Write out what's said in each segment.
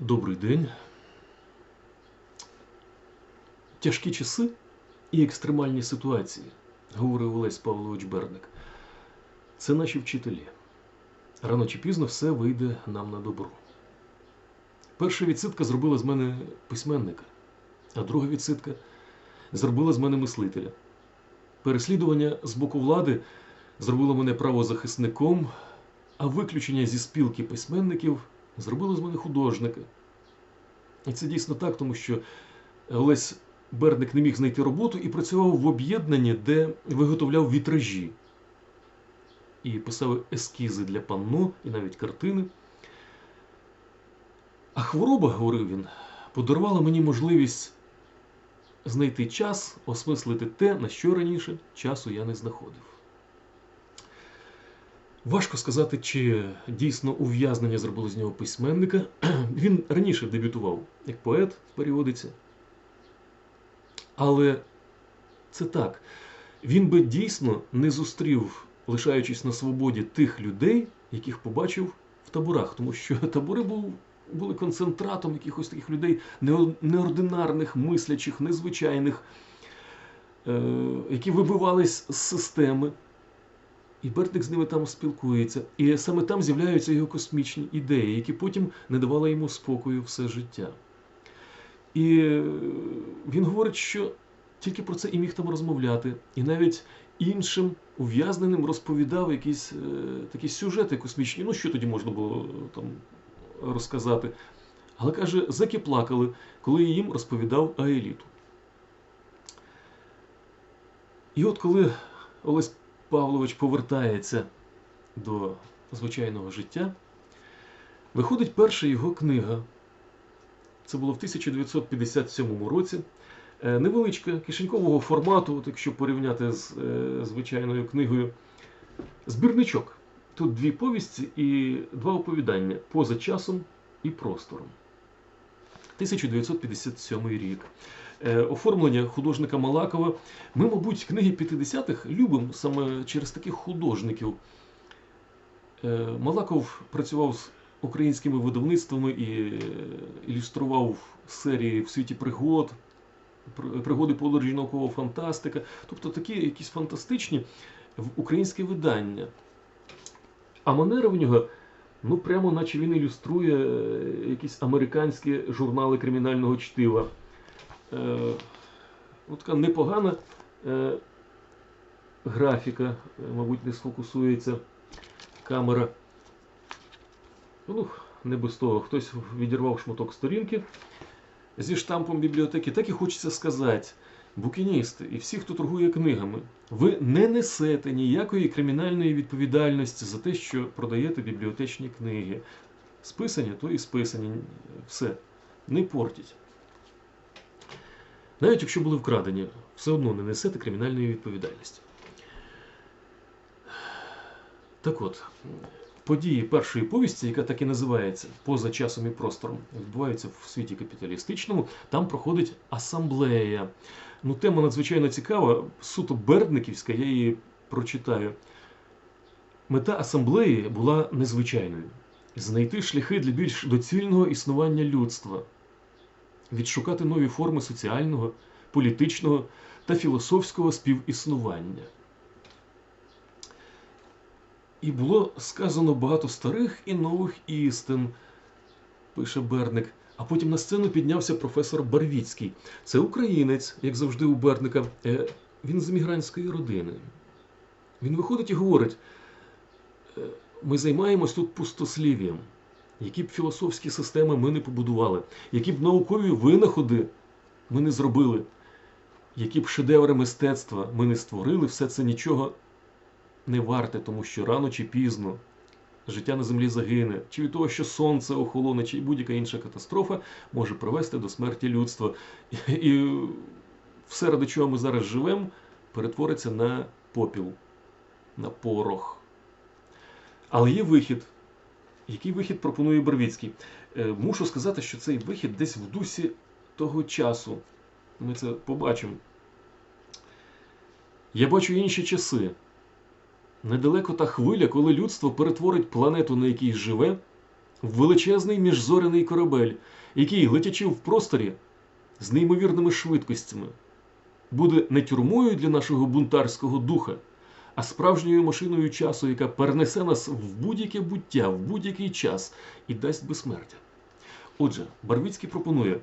Добрий день. Тяжкі часи і екстремальні ситуації, говорив Олесь Павлович Берник. Це наші вчителі. Рано чи пізно все вийде нам на добро. Перша відсидка зробила з мене письменника, а друга відсидка зробила з мене мислителя. Переслідування з боку влади зробило мене правозахисником, а виключення зі спілки письменників зробило з мене художника. І це дійсно так, тому що Олесь Берник не міг знайти роботу і працював в об'єднанні, де виготовляв вітражі. І писав ескізи для панно і навіть картини. А хвороба, говорив він, подарувала мені можливість знайти час, осмислити те, на що раніше часу я не знаходив. Важко сказати, чи дійсно ув'язнення зробило з нього письменника. Він раніше дебютував як поет в періодиці. Але це так. Він би дійсно не зустрів, лишаючись на свободі, тих людей, яких побачив в таборах, тому що табори був, були концентратом якихось таких людей неординарних, мислячих, незвичайних, е, які вибивались з системи. І Бертник з ними там спілкується. І саме там з'являються його космічні ідеї, які потім не давали йому спокою все життя. І е, він говорить, що тільки про це і міг там розмовляти. І навіть іншим ув'язненим розповідав якісь е, такі сюжети космічні. Ну, що тоді можна було е, там розказати. Але каже, зеки плакали, коли їм розповідав Аеліту. І от коли Олесь Павлович повертається до звичайного життя, виходить перша його книга. Це було в 1957 році. Е, Невеличка кишенькового формату, от якщо порівняти з е, звичайною книгою. Збірничок. Тут дві повісті і два оповідання поза часом і простором. 1957 рік. Е, Оформлення художника Малакова. Ми, мабуть, книги 50-х любимо саме через таких художників. Е, Малаков працював з українськими видавництвами і е, ілюстрував серії в світі пригод, пр- пригоди подорожі наукова фантастика. Тобто такі якісь фантастичні в українське видання. А манера в нього, ну прямо наче він ілюструє якісь американські журнали кримінального чтива. Ну, така непогана е, графіка, е, мабуть, не сфокусується камера. Ну, не без того, хтось відірвав шматок сторінки зі штампом бібліотеки. Так і хочеться сказати, букіністи і всі, хто торгує книгами, ви не несете ніякої кримінальної відповідальності за те, що продаєте бібліотечні книги. Списані, то і списані. Все. Не портіть. Навіть якщо були вкрадені, все одно не несете кримінальної відповідальності. Так от, події першої повісті, яка так і називається Поза часом і простором, відбуваються в світі капіталістичному, там проходить асамблея. Ну, тема надзвичайно цікава, суто бердниківська, я її прочитаю. Мета асамблеї була незвичайною: знайти шляхи для більш доцільного існування людства, відшукати нові форми соціального, політичного та філософського співіснування. І було сказано багато старих і нових істин, пише Берник. А потім на сцену піднявся професор Барвіцький. Це українець, як завжди у Берника. Е, Він з емігрантської родини. Він виходить і говорить: е, ми займаємось тут пустослів'ям. Які б філософські системи ми не побудували, які б наукові винаходи ми не зробили, які б шедеври мистецтва ми не створили, все це нічого не варте, тому що рано чи пізно життя на землі загине, чи від того, що сонце охолоне, чи будь-яка інша катастрофа може привести до смерті людства. І все, ради чого ми зараз живемо, перетвориться на попіл, на порох. Але є вихід. Який вихід пропонує Барвіцький? Е, Мушу сказати, що цей вихід десь в дусі того часу. Ми це побачимо. Я бачу інші часи. Недалеко та хвиля, коли людство перетворить планету, на якій живе, в величезний міжзоряний корабель, який, летячи в просторі з неймовірними швидкостями, буде не тюрмою для нашого бунтарського духа, а справжньою машиною часу, яка перенесе нас в будь-яке буття, в будь-який час і дасть безсмертя. Отже, Барвіцький пропонує: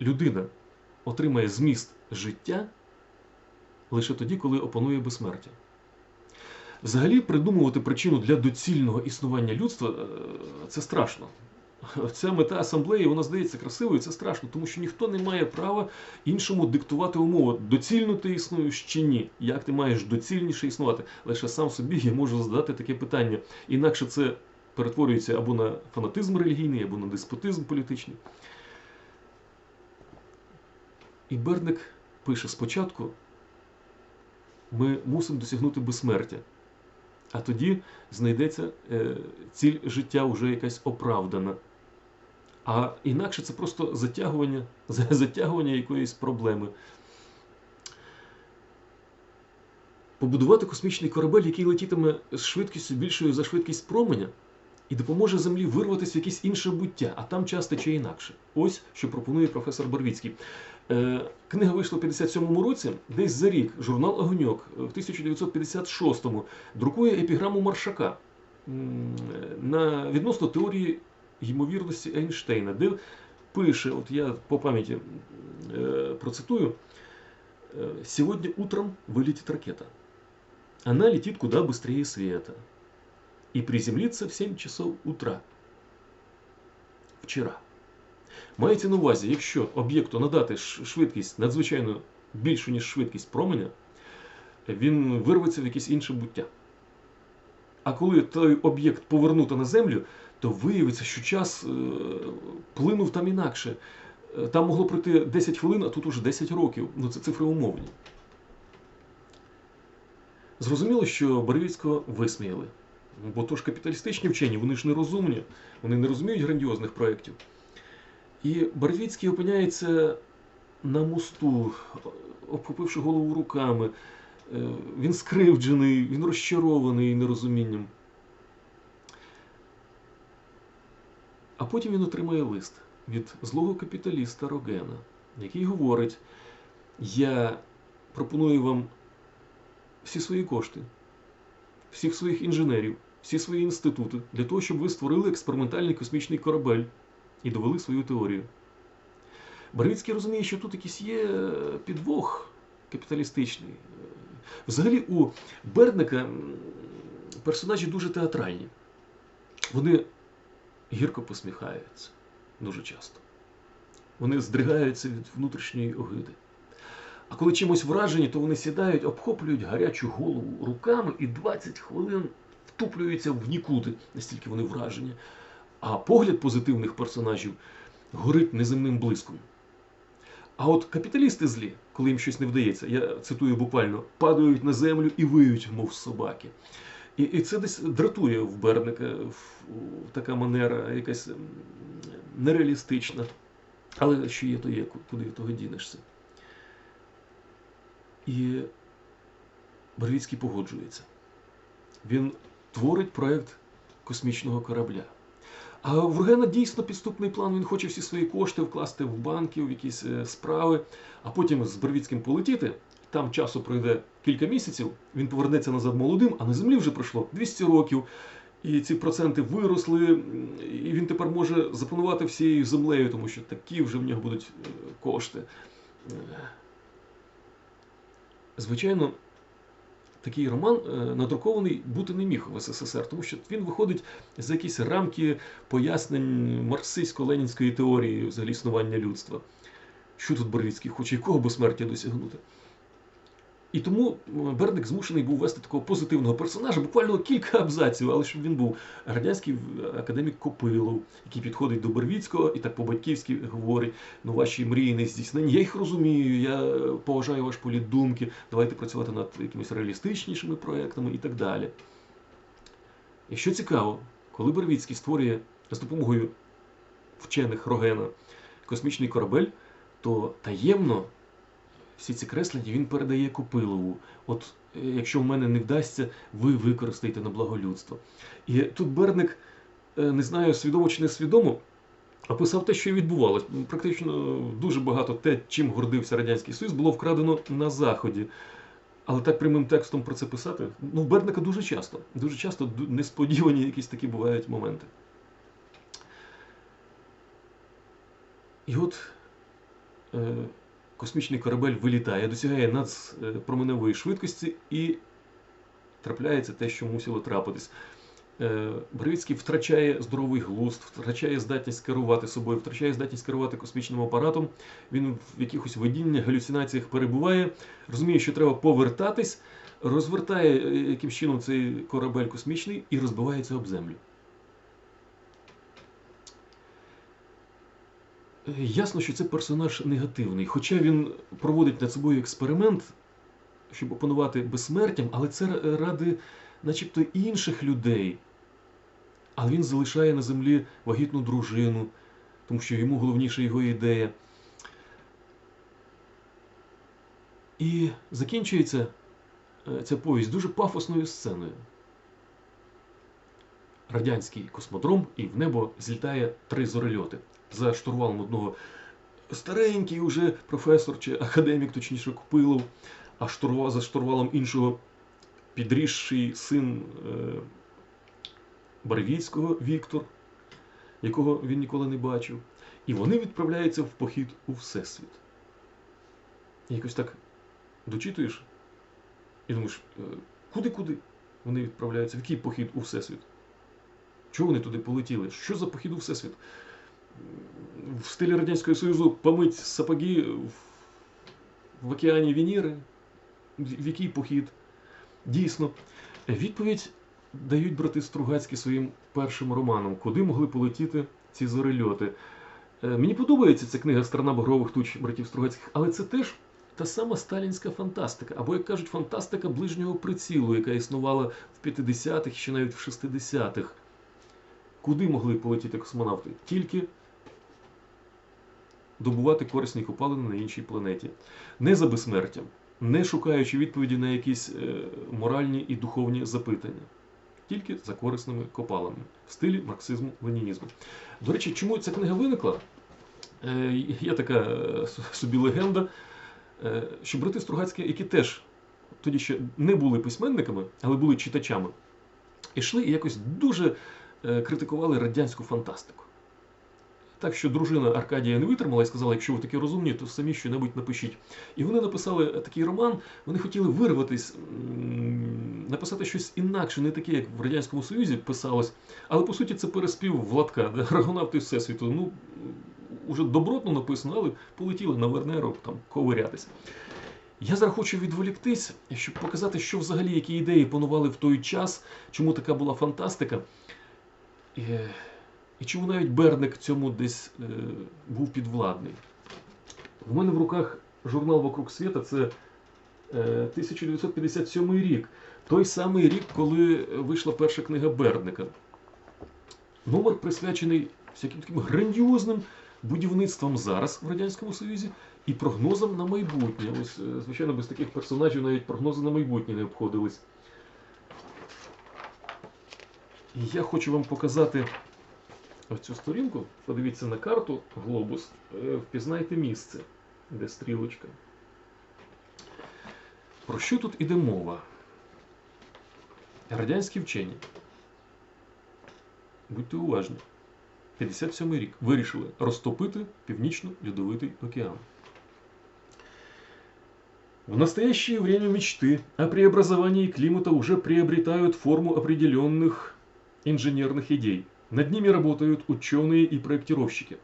людина отримає зміст життя лише тоді, коли опанує безсмертя. Взагалі, придумувати причину для доцільного існування людства е, це страшно. Ця мета асамблеї, вона здається красивою, це страшно, тому що ніхто не має права іншому диктувати умови. Доцільно ти існуєш чи ні? Як ти маєш доцільніше існувати? Лише сам собі я можу задати таке питання. Інакше це перетворюється або на фанатизм релігійний, або на деспотизм політичний. І Берник пише спочатку: ми мусимо досягнути безсмертя. А тоді знайдеться е, ціль життя вже якась оправдана. А інакше це просто затягування, затягування якоїсь проблеми. Побудувати космічний корабель, який летітиме з швидкістю більшою за швидкість променя, і допоможе Землі вирватися в якесь інше буття, а там час тече інакше. Ось що пропонує професор Барвіцький. Е, книга вийшла в 57-му році, десь за рік журнал Огоньок в 1956-му друкує епіграму Маршака на відносно теорії ймовірності Ейнштейна, де пише: от я по пам'яті е, процитую: е, «Сьогодні утром вылетит ракета. Она летит куда быстрее света и приземлится в 7 часов утра. Вчора. Мається на увазі, якщо об'єкту надати швидкість надзвичайно більшу, ніж швидкість променя, він вирветься в якесь інше буття. А коли той об'єкт повернути на землю, то виявиться, що час е, плинув там інакше. Е, Там могло пройти 10 хвилин, а тут уже 10 років. Ну це цифри умовні. Зрозуміло, що Барвіцького висміяли. Бо то ж капіталістичні вчені, вони ж не розумні, вони не розуміють грандіозних проєктів. І Барвіцький опиняється на мосту, обхопивши голову руками. Е, Він скривджений, він розчарований нерозумінням. А потім він отримає лист від злого капіталіста Рогена, який говорить: Я пропоную вам всі свої кошти, всіх своїх інженерів, всі свої інститути для того, щоб ви створили експериментальний космічний корабель і довели свою теорію. Барвіцький розуміє, що тут якийсь є підвох капіталістичний. Взагалі, у Бердника персонажі дуже театральні. Вони гірко посміхаються дуже часто. Вони здригаються від внутрішньої огиди. А коли чимось вражені, то вони сідають, обхоплюють гарячу голову руками і 20 хвилин втуплюються в нікуди, настільки вони вражені. А погляд позитивних персонажів горить неземним блиском. А от капіталісти злі, коли їм щось не вдається, я цитую буквально, падають на землю і виють, мов собаки. І, і це десь дратує в Берника в, в, така манера, якась нереалістична. Але що є, то є, куди того дінешся. І Барвіцький погоджується. Він творить проект космічного корабля. А в Ургена дійсно підступний план. Він хоче всі свої кошти вкласти в банки, в якісь е, справи, а потім з Барвіцьким полетіти. Там часу пройде кілька місяців, він повернеться назад молодим, а на землі вже пройшло 200 років. І ці проценти виросли, і він тепер може запланувати всією землею, тому що такі вже в нього будуть е, кошти. Е, Звичайно, такий роман е, надрукований бути не міг в СССР, тому що він виходить за якісь рамки пояснень марксистсько-ленінської теорії взагалі існування людства. Що тут Барвіцький хоче, якого безсмертя досягнути? І тому м, Берник змушений був вести такого позитивного персонажа, буквально кілька абзаців, але щоб він був радянський академік Копилов, який підходить до Бервіцького і так по-батьківськи говорить: ну ваші мрії не здійснені. Я їх розумію, я е, поважаю ваш політ думки, давайте працювати над якимись реалістичнішими проектами і так далі. І що цікаво, коли Бервіцький створює з допомогою вчених Рогена космічний корабель, то таємно всі ці креслення він передає Копилову. От е, якщо в мене не вдасться, ви використаєте на благо людства. І тут Берник е, не знаю, свідомо чи несвідомо, описав те, що відбувалось. Практично дуже багато те, чим гордився Радянський Союз, було вкрадено на Заході. Але так прямим текстом про це писати, ну, в Бердника дуже часто. Дуже часто несподівані якісь такі бувають моменти. І от е, космічний корабель вилітає, досягає надпроменевої швидкості і трапляється те, що мусило трапитись. Е, Бровицький втрачає здоровий глузд, втрачає здатність керувати собою, втрачає здатність керувати космічним апаратом. Він в якихось видіннях, галюцинаціях перебуває, розуміє, що треба повертатись, розвертає е, якимсь чином цей корабель космічний і розбивається об землю. Ясно, що це персонаж негативний, хоча він проводить над собою експеримент, щоб опанувати безсмертям, але це ради начебто інших людей. Але він залишає на землі вагітну дружину, тому що йому головніша його ідея. І закінчується е, ця повість дуже пафосною сценою. Радянський космодром, і в небо злітає три зорельоти. За штурвалом одного старенький уже професор чи академік, точніше, Купилов, а штурва, за штурвалом іншого підрісший син е, Барвіцького Віктор, якого він ніколи не бачив. І вони відправляються в похід у Всесвіт. Якось так дочитуєш і думаєш, е, куди-куди вони відправляються? В який похід у Всесвіт? Чого вони туди полетіли? Що за похід у Всесвіт? В стилі Радянського Союзу помить сапоги в, океані Венери? В який похід? Дійсно, відповідь дають брати Стругацькі своїм першим романом, куди могли полетіти ці зорельоти. Е, Мені подобається ця книга Страна багрових туч братів Стругацьких, але це теж та сама сталінська фантастика, або, як кажуть, фантастика ближнього прицілу, яка існувала в 50-х, ще навіть в 60-х. Куди могли полетіти космонавти? Тільки добувати корисні копалини на іншій планеті. Не за безсмертям, не шукаючи відповіді на якісь е, моральні і духовні запитання. Тільки за корисними копалинами в стилі марксизму-ленінізму. До речі, чому ця книга виникла? Е, Є така е, собі легенда, що брати Стругацькі, які теж тоді ще не були письменниками, але були читачами, ішли і якось дуже критикували радянську фантастику. Так що дружина Аркадія не витримала і сказала, якщо ви такі розумні, то самі щось напишіть. І вони написали такий роман, вони хотіли вирватись, написати щось інакше, не таке, як в Радянському Союзі писалось. Але по суті це переспів Владка, де Аргонавти Всесвіту. Ну, уже добротно написано, але полетіли на Вернеру там ковирятися. Я зараз хочу відволіктись, щоб показати, що взагалі які ідеї панували в той час, чому така була фантастика. І, і чому навіть Берник цьому десь е, був підвладний. В мене в руках журнал Вокруг світа це е, 1957 рік. Той самий рік, коли вийшла перша книга Бердника. Номер присвячений всяким таким грандіозним будівництвам зараз в Радянському Союзі і прогнозам на майбутнє. Ось, е, звичайно, без таких персонажів навіть прогнози на майбутнє не обходились. Я хочу вам показати цю сторінку. Подивіться на карту глобус, е, впізнайте місце, де стрілочка. Про що тут іде мова? Радянські вчені. Будьте уважні. 57 рік вирішили розтопити Північно-Льодовитий океан. В настоящее время мечты о преобразовании климата уже приобретают форму определенных инженерных идей. Над ними работают ученые и проектировщики.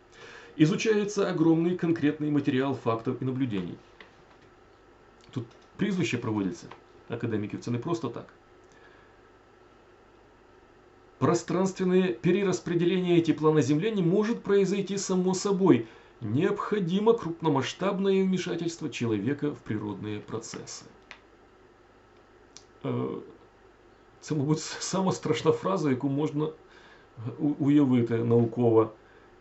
Изучается огромный конкретный материал фактов и наблюдений. Тут прізвище проводяться академіків, це не просто так. Пространственное перераспределение тепла на Земле не может произойти само собой. Необходимо крупномасштабное вмешательство человека в природные процессы. Це, мабуть, сама страшна фраза, яку можна уявити науково.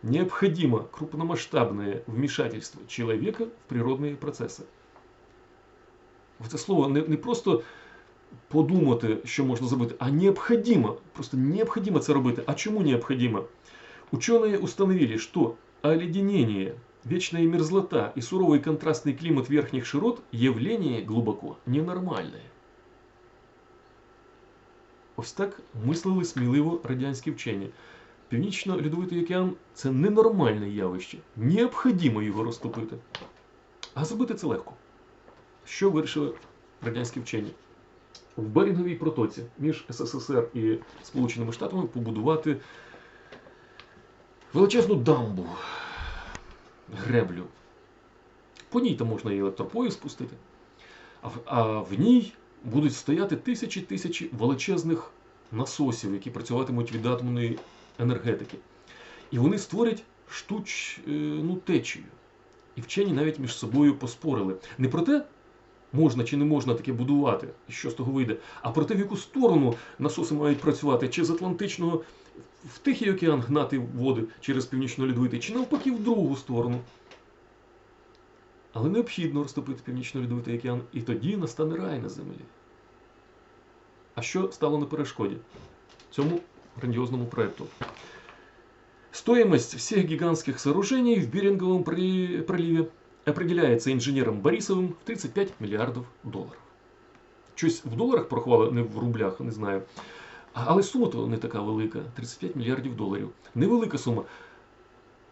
Необходимо крупномасштабное вмешательство человека в природные процессы. Це слово не, не просто подумати, що можна зробити, а необходимо, просто необходимо це робити. А чому необходимо? Ученые установили, что оледенение, вечная мерзлота и суровый контрастный климат верхних широт – явление глубоко ненормальное. Ось так мислили сміливо радянські вчені. Північно-льодовитий океан це ненормальне явище. Необхідно його розтопити. А зробити це легко. Що вирішили радянські вчені? В Берінговій протоці між СССР і Сполученими Штатами побудувати величезну дамбу, греблю. По ній там можна і електропою спустити. А в, а в ній будуть стояти тисячі тисячі величезних насосів, які працюватимуть від атомної енергетики. І вони створять штучну течію. І вчені навіть між собою поспорили. Не про те, можна чи не можна таке будувати, що з того вийде, а про те, в яку сторону насоси мають працювати, чи з Атлантичного в Тихий океан гнати води через північно-льодовитий, чи навпаки в другу сторону. Але необхідно розтопити північно-льодовитий океан, і тоді настане рай на землі. А що стало на перешкоді цьому грандиозному проекту? Стоимость всех гигантских сооружений в Беринговом проли- проливе определяется инженером Борисовым в 35 миллиардов доларів. Щось в доларах порахували, не в рублях, не знаю. Але сума то не така велика 35 мільярдів доларів. Невелика сума.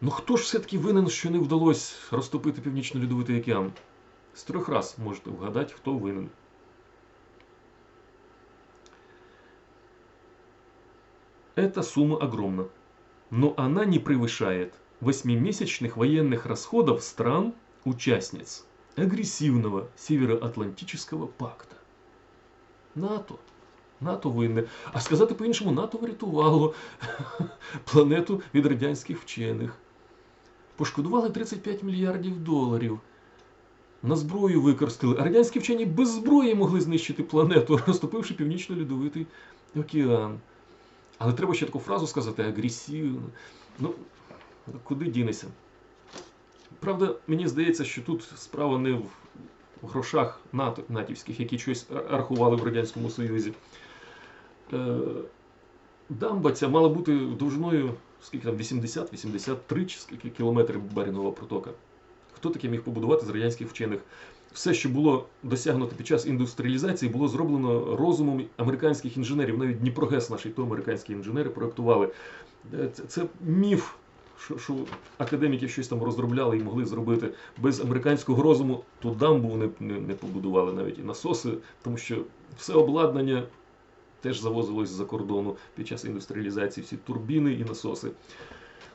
Ну хто ж все-таки винен, що не вдалося розтопити Північно-Льодовитий океан? З трьох раз можете вгадати, хто винен. Эта сумма огромна, но она не превышает восьмимесячных военных расходов стран-участниц агрессивного Североатлантического пакта. НАТО. НАТО винне. А сказати по-іншому, НАТО врятувало планету від радянських вчених. Пошкодували 35 мільярдів доларів. На зброю використали. Радянські вчені без зброї могли знищити планету, розтопивши північно-льодовитий океан. Але треба ще таку фразу сказати агресивно. Ну, куди дінеся? Правда, мені здається, що тут справа не в грошах НАТО, натівських, які щось рахували в Радянському Союзі. Е, дамба ця мала бути довжиною скільки там 80-83 чи скільки кілометрів Берінгова протока. Хто таке міг побудувати з радянських вчених? Все, що було досягнуто під час індустріалізації, було зроблено розумом американських інженерів. Навіть Дніпрогес, наші то американські інженери проектували. Е, Це, це міф, що, що академіки щось там розробляли і могли зробити без американського розуму. Ту дамбу вони не, не побудували навіть і насоси, тому що все обладнання теж завозилось з-за кордону під час індустріалізації, всі турбіни і насоси.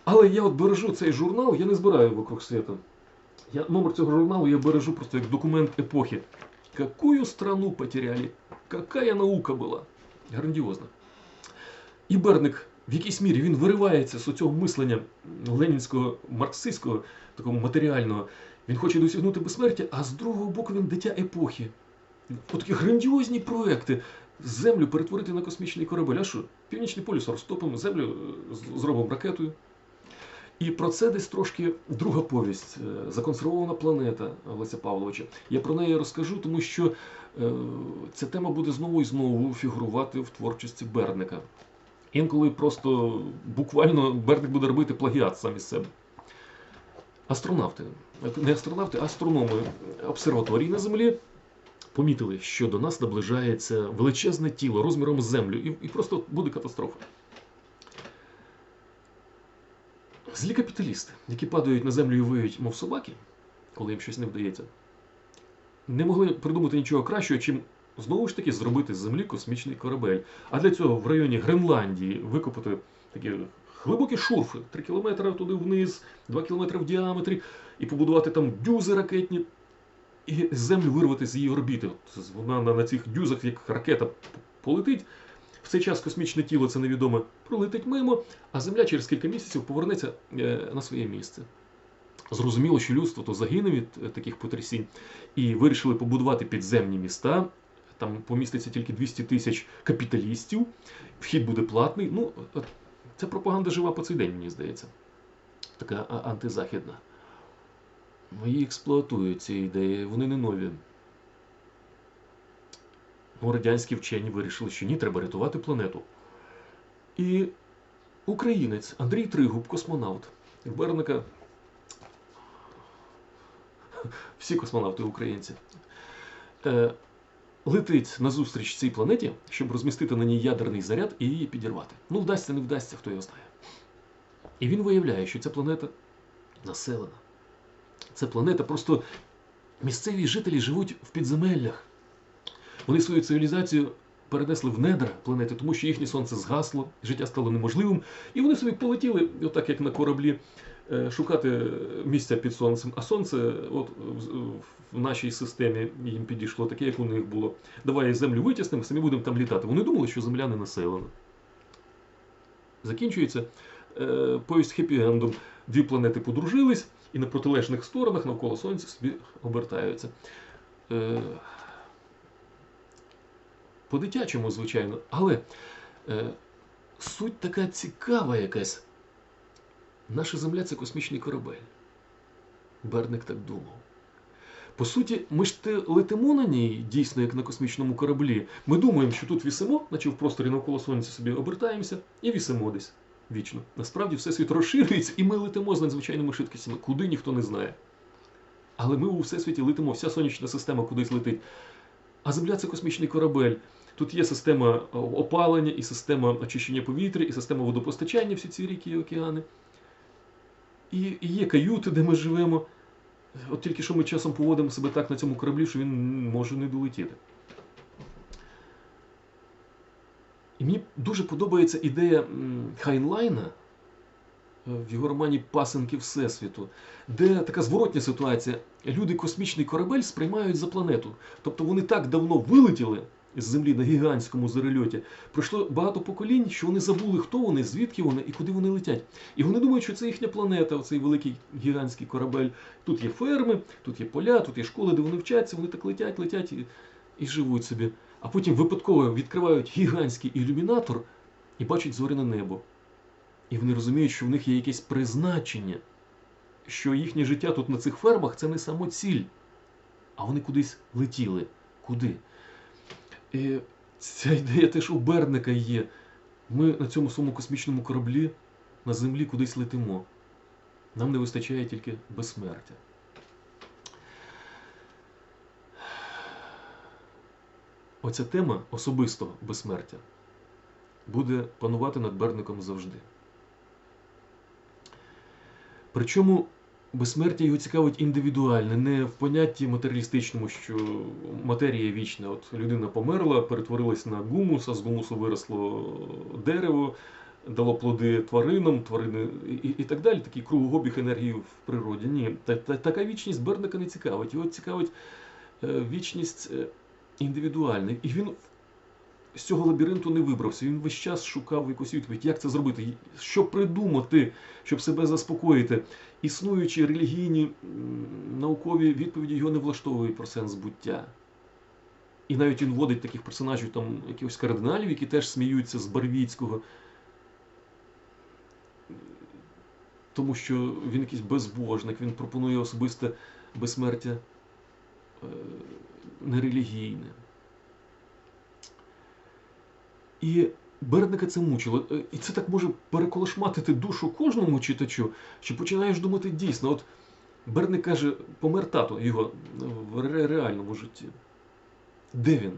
Але я от бережу цей журнал, я не збираю вокруг света. Я номер цього журналу я бережу просто як документ епохи. Какую страну потеряли? Какая наука була? Грандіозна. І Берник в якійсь мірі він виривається з цього мислення ленінського, марксистського, такого матеріального. Він хоче досягнути безсмертя, а з другого боку він дитя епохи. От такі грандіозні проекти. Землю перетворити на космічний корабель. А що? Північний полюс розтопимо, землю е, зробимо ракетою. І про це десь трошки друга повість е, Законсервована планета Олеся Павловича. Я про неї розкажу, тому що е, ця тема буде знову і знову фігурувати в творчості Берника. Інколи просто буквально Берник буде робити плагіат сам із себе. Астронавти, не астронавти, а астрономи обсерваторії на Землі помітили, що до нас наближається величезне тіло розміром землю, і, і просто буде катастрофа. Злі капіталісти, які падають на землю і виють, мов собаки, коли їм щось не вдається, не могли придумати нічого кращого, чим знову ж таки зробити з землі космічний корабель. А для цього в районі Гренландії викопати такі глибокі шурфи, 3 кілометри туди вниз, 2 кілометри в діаметрі, і побудувати там дюзи ракетні, і землю вирвати з її орбіти. От Вона на, на цих дюзах, як ракета полетить. В цей час космічне тіло, це невідоме, пролетить мимо, а Земля через кілька місяців повернеться е, на своє місце. Зрозуміло, що людство то загине від е, таких потрясінь, і вирішили побудувати підземні міста. Там поміститься тільки 200 тисяч капіталістів, вхід буде платний. Ну, це пропаганда жива по цей день, мені здається. Така антизахідна. Її експлуатують ці ідеї, вони не нові. Ну, радянські вчені вирішили, що ні, треба рятувати планету. І українець Андрій Тригуб, космонавт. Берника всі космонавти українці. Е, летить назустріч цій планеті, щоб розмістити на ній ядерний заряд і її підірвати. Ну, вдасться, не вдасться, хто його знає. І він виявляє, що ця планета населена. Це планета, просто місцеві жителі живуть в підземеллях. Вони свою цивілізацію перенесли в недра планети, тому що їхнє сонце згасло, життя стало неможливим, і вони собі полетіли, отак як на кораблі, е, шукати місця під сонцем. А сонце, от в- нашій системі їм підійшло таке, як у них було. Давай землю витіснемо, самі будемо там літати. Вони думали, що земля не населена. Закінчується е, повість хеппі-ендом. Дві планети подружились і на протилежних сторонах навколо сонця собі обертаються. Е, по-дитячому, звичайно, але е, суть така цікава якась. Наша Земля це космічний корабель. Берник так думав. По суті, ми ж летимо на ній, дійсно, як на космічному кораблі. Ми думаємо, що тут вісимо, наче в просторі навколо сонця собі обертаємося і вісимо десь вічно. Насправді всесвіт розширюється, і ми летимо з надзвичайними швидкістями, куди ніхто не знає. Але ми у всесвіті летимо, вся сонячна система кудись летить. А Земля це космічний корабель. Тут є система опалення, і система очищення повітря, і система водопостачання, всі ці ріки і океани. І, і є каюти, де ми живемо. От тільки що ми часом поводимо себе так на цьому кораблі, що він може не долетіти. І мені дуже подобається ідея Хайнлайна е, в його романі Пасенки Всесвіту, де така зворотня ситуація. Люди космічний корабель сприймають за планету. Тобто вони так давно вилетіли з Землі на гігантському зарельоті. Пройшло багато поколінь, що вони забули, хто вони, звідки вони і куди вони летять. І вони думають, що це їхня планета, оцей великий гігантський корабель. Тут є ферми, тут є поля, тут є школи, де вони вчаться, вони так летять, летять і, і живуть собі. А потім випадково відкривають гігантський ілюмінатор і бачать зоряне небо. І вони розуміють, що в них є якесь призначення, що їхнє життя тут на цих фермах це не самоціль, а вони кудись летіли. Куди? І ця ідея теж у Берника є. Ми на цьому своєму космічному кораблі на землі кудись летимо. Нам не вистачає тільки безсмертя. Оця тема особистого безсмертя буде панувати над Берником завжди. Причому безсмертя його цікавить індивідуальне, не в понятті матеріалістичному, що матерія вічна. От людина померла, перетворилась на гумус, а з гумусу виросло дерево, дало плоди тваринам, тварини і, і так далі. Такий кругообіг енергії в природі. Ні, та, та, така вічність Берника не цікавить. Його цікавить е, вічність індивідуальна. І він з цього лабіринту не вибрався. Він весь час шукав якусь відповідь, як це зробити, що придумати, щоб себе заспокоїти. Існуючі релігійні наукові відповіді його не влаштовують про сенс буття. І навіть він вводить таких персонажів, там якихось кардиналів, які теж сміються з Барвіцького. Тому що він якийсь безбожник, він пропонує особисте безсмертя нерелігійне. І Берника це мучило. Е, І це так може переколошматити душу кожному читачу, що починаєш думати дійсно. От Берник каже, помер тато його в реальному житті. Де він?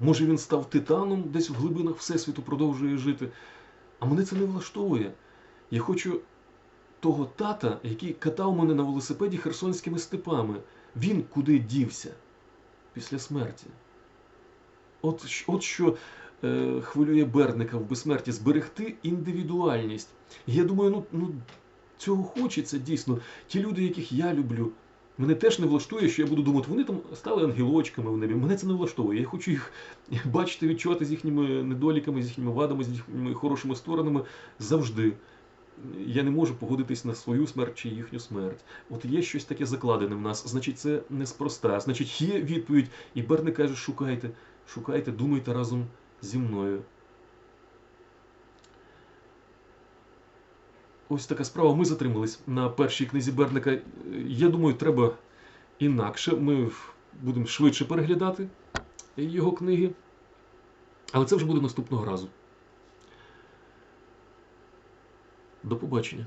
Може він став титаном, десь в глибинах Всесвіту продовжує жити. А мене це не влаштовує. Я хочу того тата, який катав мене на велосипеді херсонськими степами. Він куди дівся після смерті. От, от що е, хвилює Берника в безсмерті зберегти індивідуальність. Я думаю, ну, ну цього хочеться дійсно. Ті люди, яких я люблю, мене теж не влаштує, що я буду думати, вони там стали ангелочками в небі. Мене це не влаштовує. Я хочу їх бачити, відчувати з їхніми недоліками, з їхніми вадами, з їхніми хорошими сторонами завжди. Я не можу погодитись на свою смерть чи їхню смерть. От є щось таке закладене в нас, значить, це неспроста. Значить, є відповідь. І Берник каже: шукайте, шукайте, думайте разом зі мною. Ось така справа. Ми затримались на першій книзі Берника. Я думаю, треба інакше. Ми будемо швидше переглядати його книги. Але це вже буде наступного разу. До побачення.